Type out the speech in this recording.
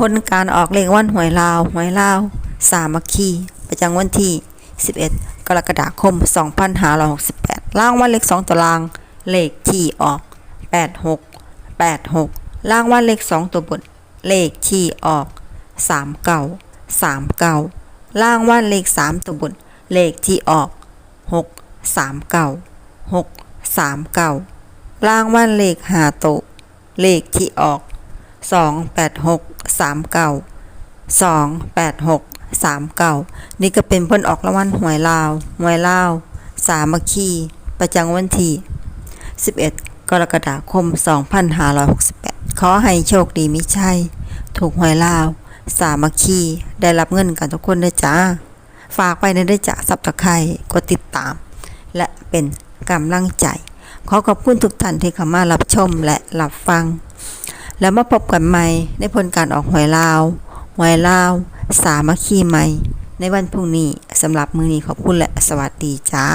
ผลการออกเลขวันหวยลาวหวยลาวสามัคคีประจำวันที่ 11 กรกฎาคม 2568ล่างวันเลข2ตัวรางเลขที่ออก 86 86ล่างวันเลข2ตัวบนเลขที่ออก39 39ล่างวันเลข 3 ตัวบนเลขที่ออก 6 39 6 39ล่างวันเลข5ตัวเลขที่ออก สองแปดหกสามเก้าสองแปดหกสามเก้านี่ก็เป็นผลออกรางวัลหวยลาวหวยลาวสามัคคี ประจำวันที่สิบเอ็ดกรกฎาคมสองพันห้าร้อยหกสิบแปดขอให้โชคดีมิใช่ ถูกหวยลาว สามัคคี ได้รับเงินกันทุกคนด้วยจ้า ฝากไปในได้จ้าซับตะไคร่กดติดตาม และเป็นกำลังใจ ขอขอบคุณทุกท่านที่เข้ามารับชมและรับฟัง แล้วมาพบกันใหม่ในผลการออกหวยลาว หวยลาว สามัคคีใหม่ ในวันพรุ่งนี้สำหรับมือนี้ขอบคุณและสวัสดีจ้า